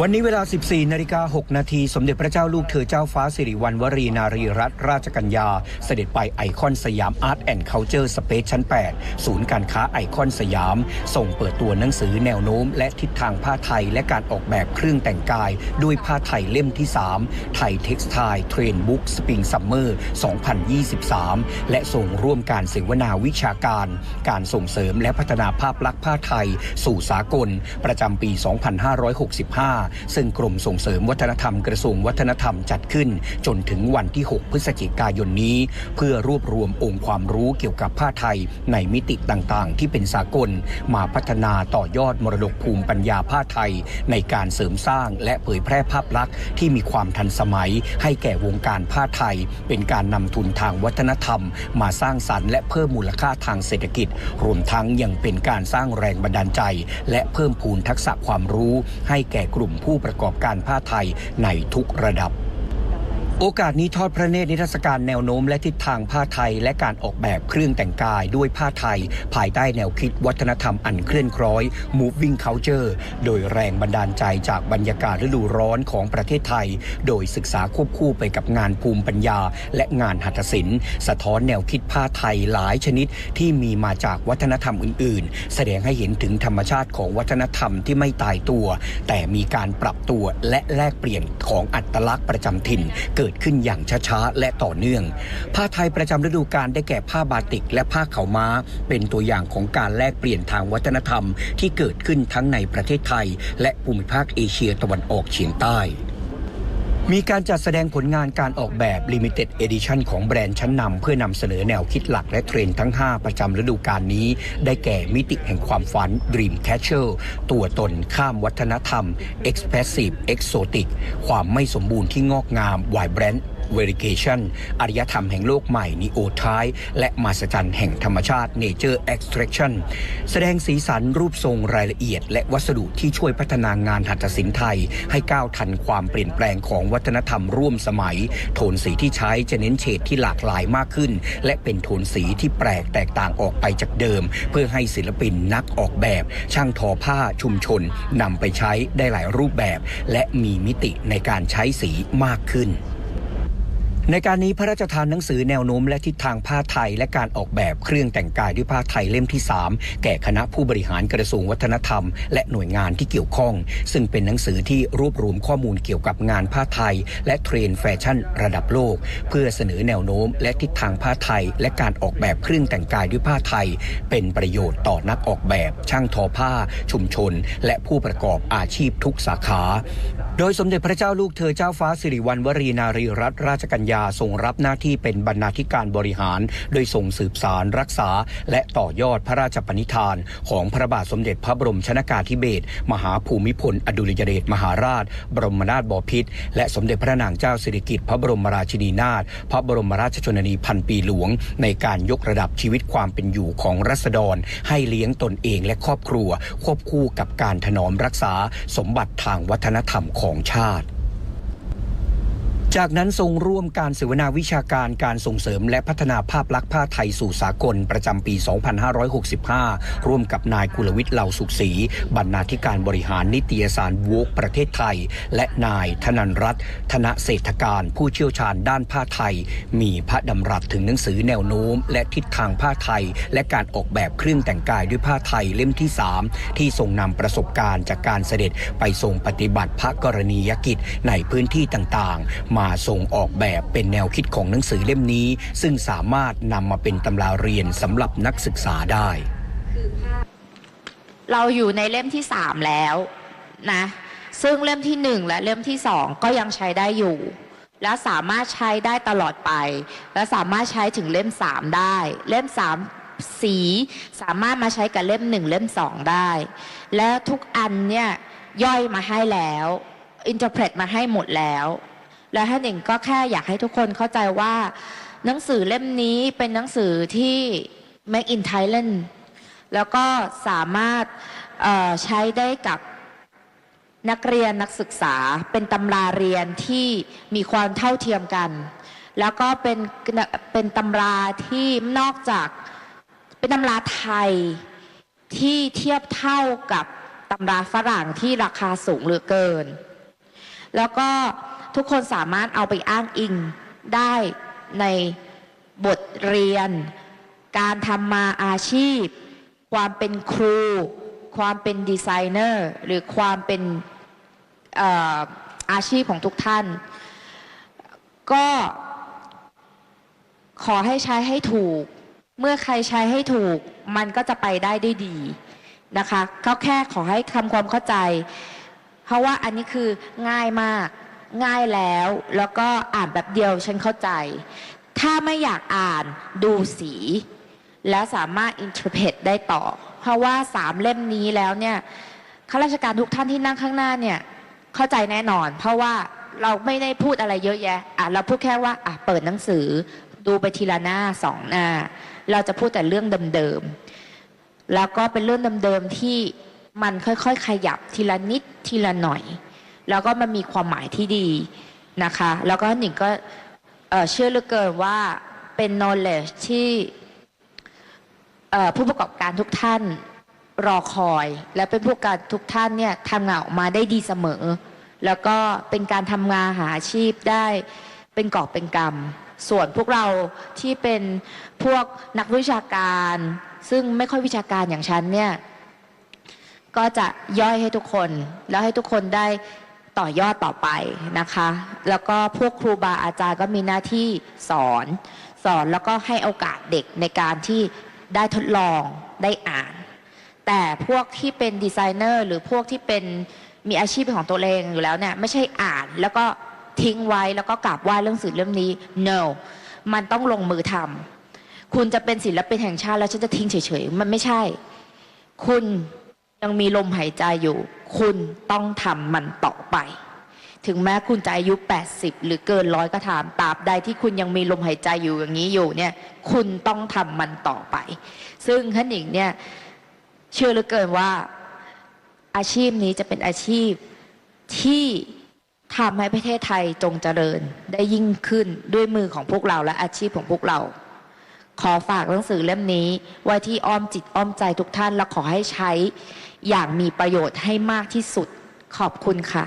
วันนี้เวลา 14 นาฬิกา 6 นาที สมเด็จพระเจ้าลูกเธอเจ้าฟ้าสิริวัณวรีนารีรัตนราชกัญญา เสด็จไปไอคอนสยามอาร์ตแอนด์เคาน์เตอร์สเปซชั้น 8 ศูนย์การค้าไอคอนสยาม ส่งเปิดตัวหนังสือแนวโน้ม และทิศทางผ้าไทย และการออกแบบเครื่องแต่งกาย ด้วยผ้าไทยเล่มที่ 3 ไทยเท็กซ์ไทเทรนบุ๊กสปริงซัมเมอร์ 2023 และส่งร่วมการเสวนาวิชาการ การส่งเสริมและพัฒนาภาพลักษณ์ผ้าไทย สู่สากล ประจำปี 2565ซึ่งกรมส่งเสริมวัฒนธรรมกระทรวงวัฒนธรรมจัดขึ้น จนถึงวันที่ 6 พฤศจิกายนนี้ เพื่อรวบรวมองค์ความรู้เกี่ยวกับผ้าไทยในมิติต่างๆ ที่เป็นสากล มาพัฒนาต่อยอดมรดกภูมิปัญญาผ้าไทย ในการเสริมสร้างและเผยแพร่ภาพลักษณ์ที่มีความทันสมัย ให้แก่วงการผ้าไทย เป็นการนำทุนทางวัฒนธรรม มาสร้างสรรค์และเพิ่มมูลค่าทางเศรษฐกิจ รวมทั้งยังเป็นการสร้างแรงบันดาลใจ และเพิ่มพูนทักษะความรู้ ให้แก่กลุ่มผู้ประกอบการผ้าไทยในทุกระดับ โอกาสนี้ทอดพระเนตรนิทรรศการแนวโน้มและทิศทางผ้าไทย และการออกแบบเครื่องแต่งกายด้วยผ้าไทย ภายใต้แนวคิดวัฒนธรรมอันเคลื่อนคล้อย moving culture โดยแรงบันดาลใจจากบรรยากาศฤดูร้อนของประเทศไทย โดยศึกษาควบคู่ไปกับงานภูมิปัญญา และงานหัตถศิลป์ สะท้อนแนวคิดผ้าไทยหลายชนิดที่มีมาจากวัฒนธรรมอื่น ๆ แสดงให้เห็นถึงธรรมชาติของวัฒนธรรมที่ไม่ตายตัว แต่มีการปรับตัวและแลกเปลี่ยนของอัตลักษณ์ประจำถิ่นเกิดิดขึ้นอย่างช้าๆ และต่อเนื่อง ผ้าไทยประจำฤดูกาลได้แก่ผ้าบาติก และผ้าเขาม้า เป็นตัวอย่างของการแลกเปลี่ยนทางวัฒนธรรม ที่เกิดขึ้นทั้งในประเทศไทย และภูมิภาคเอเชียตะวันออกเฉียงใต้ มีการจัดแสดงผลงานการออกแบบ Limited Edition ของแบรนด์ชั้นนำเพื่อนำเสนอแนวคิดหลักและเทรนด์ทั้ง 5 ประจำฤดูกาลนี้ ได้แก่มิติแห่งความฝัน Dream Catcher ตัวตนข้ามวัฒนธรรม Expressive Exotic ความไม่สมบูรณ์ที่งอกงาม Vibrant Verification อารยธรรมแห่งโลกใหม่ Neo t y และมาสจันแห่งธรรมชาติ Nature Extraction แสดงสีสันรูปทรงรายละเอียด และวัสดุที่ช่วยพัฒนางานหัตถศิลป์ไทย ให้ก้าวทันความเปลี่ยนแปลงของวัฒนธรรมร่วมสมัย โทนสีที่ใช้จะเน้นเฉดที่หลากหลายมากขึ้น และเป็นโทนสีที่แปลกแตกต่างออกไปจากเดิม เพื่อให้ศิลปินนักออกแบบ ช่างทอผ้าชุมชนนำไปใช้ได้หลายรูปแบบ และมีมิติในการใช้สีมากขึ้น ในการนี้พระราชทานหนังสือแนวโน้มและทิศทางผ้าไทย และการออกแบบเครื่องแต่งกายด้วยผ้าไทยเล่มที่ 3 แก่คณะผู้บริหารกระทรวงวัฒนธรรม และหน่วยงานที่เกี่ยวข้อง ซึ่งเป็นหนังสือที่รวบรวมข้อมูลเกี่ยวกับงานผ้าไทย และเทรนแฟชั่นระดับโลก เพื่อเสนอแนวโน้ม และทิศทางผ้าไทย และการออกแบบเครื่องแต่งกายด้วยผ้าไทย เป็นประโยชน์ต่อนักออกแบบ ช่างทอผ้า ชุมชน และผู้ประกอบอาชีพทุกสาขา โดยสมเด็จพระเจ้าลูกเธอเจ้าฟ้าสิริวัณวรีนารีรัตนราชกัญญาาทรงรับหน้าที่เป็นบรรณาธิการบริหาร โดยส่งสืบสารรักษา และต่อยอดพระราชปณิธาน ของพระบาทสมเด็จพระบรมชนากาธิเบศรมหาภูมิพล อดุลยเดชมหาราช บรมนาถบพิตรและสมเด็จพระนางเจ้าสิริกิติ์พระบรมราชินีนาถพระบรมราชชนนีพันปีหลวง ในการยกระดับชีวิตความเป็นอยู่ของรัษฎร ให้เลี้ยงตนเองและครอบครัว ควบคู่กับการถนอมรักษาสมบัติทางวัฒนธรรมของชาติ จากนั้นทรงร่วมการเสวนาวิชาการการส่งเสริมและพัฒนาภาพลักษณ์ผ้าไทยสู่สากลประจำปี 2565 ร่วมกับนายกุลวิทย์เหล่าสุขศรีบรรณาธิการบริหารนิตยสารวกประเทศไทย และนายธนันรัตน์ธนเศรษฐการผู้เชี่ยวชาญด้านผ้าไทย มีพระดำรัสถึงหนังสือแนวโน้ม และทิศทางผ้าไทย และการออกแบบเครื่องแต่งกายด้วยผ้าไทยเล่มที่ 3 ที่ทรงนำประสบการณ์จากการเสด็จไปทรงปฏิบัติพระกรณียกิจในพื้นที่ต่างๆ มาทรงออกแบบเป็นแนวคิดของหนังสือเล่มนี้ ซึ่งสามารถนำมาเป็นตำราเรียนสำหรับนักศึกษาได้ เราอยู่ในเล่มที่สามแล้วนะ ซึ่งเล่มที่หนึ่งและเล่มที่สองก็ยังใช้ได้อยู่ และสามารถใช้ได้ตลอดไป และสามารถใช้ถึงเล่มสามได้ เล่มสามสีสามารถมาใช้กับเล่มหนึ่งเล่มสองได้ และทุกอันเนี่ยย่อยมาให้แล้ว อินเทอร์เพตมาให้หมดแล้ว และท่านเองก็แค่อยากให้ทุกคนเข้าใจว่า หนังสือเล่มนี้เป็นหนังสือที่ make in Thailand แล้วก็สามารถใช้ได้กับนักเรียนนักศึกษาเป็นตำราเรียนที่มีความเท่าเทียมกัน แล้วก็เป็นเป็นตำราที่นอกจากเป็นตำราไทยที่เทียบเท่ากับตำราฝรั่งที่ราคาสูงเหลือเกิน แล้วก็ ทุกคนสามารถเอาไปอ้างอิงได้ในบทเรียน การทำมาอาชีพ ความเป็นครู ความเป็นดีไซเนอร์ หรือความเป็นออาชีพของทุกท่าน ก็ขอให้ใช้ให้ถูก เมื่อใครใช้ให้ถูก มันก็จะไปได้ด้วยดีนะคะก็แค่ขอให้ทำความเข้าใจ เพราะว่าอันนี้คือง่ายมาก ง่ายแล้ว แล้วก็อ่านแบบเดียวฉันเข้าใจ ถ้าไม่อยากอ่านดูสี และสามารถอินเทอร์เพตได้ต่อ เพราะว่าสามเล่มนี้แล้วเนี่ยข้าราชการทุกท่านที่นั่งข้างหน้าเนี่ยเข้าใจแน่นอน เพราะว่าเราไม่ได้พูดอะไรเยอะแยะอะเราพูดแค่ว่าอะเปิดหนังสือ ดูไปทีละหน้าสองหน้า เราจะพูดแต่เรื่องเดิมๆแล้วก็เป็นเรื่องเดิมๆที่มันค่อยๆ ขยับทีละนิดทีละหน่อย แล้วก็มันมีความหมายที่ดีนะคะ แล้วก็หนิงก็เชื่อเหลือเกินว่าเป็น knowledge ที่ผู้ประกอบการทุกท่านรอคอย และเป็นผู้ประกอบการทุกท่านเนี่ยทำงานออกมาได้ดีเสมอ แล้วก็เป็นการทำงานหาอาชีพได้เป็นกอบเป็นกำส่วนพวกเราที่เป็นพวกนักวิชาการ ซึ่งไม่ค่อยวิชาการอย่างฉันเนี่ยก็จะย่อยให้ทุกคน แล้วให้ทุกคนได้ ต่อยอดต่อไปนะคะ แล้วก็พวกครูบาอาจารย์ก็มีหน้าที่สอน สอนแล้วก็ให้โอกาสเด็กในการที่ได้ทดลองได้อ่าน แต่พวกที่เป็นดีไซเนอร์หรือพวกที่เป็นมีอาชีพเป็นของตัวเองอยู่แล้วเนี่ยไม่ใช่อ่านแล้วก็ทิ้งไว้แล้วก็กราบไหว้เรื่องสื่อเล่มนี้ no มันต้องลงมือทำคุณจะเป็นศิลปินแห่งชาติแล้วฉันจะทิ้งเฉยๆ มันไม่ใช่ คุณยังมีลมหายใจอยู่ คุณต้องทำมันต่อไป ถึงแม้คุณจะอายุ 80 หรือเกินร้อยก็ตามตราบใดที่คุณยังมีลมหายใจอยู่อย่างนี้อยู่เนี่ย คุณต้องทำมันต่อไป ซึ่งท่านหญิงเนี่ยเชื่อเหลือเกินว่าอาชีพนี้จะเป็นอาชีพที่ทำให้ประเทศไทยจงเจริญได้ยิ่งขึ้นด้วยมือของพวกเราและอาชีพของพวกเรา ขอฝากหนังสือเล่มนี้ไว้ที่อ้อมจิตอ้อมใจทุกท่านและขอให้ใช้อย่างมีประโยชน์ให้มากที่สุดขอบคุณค่ะ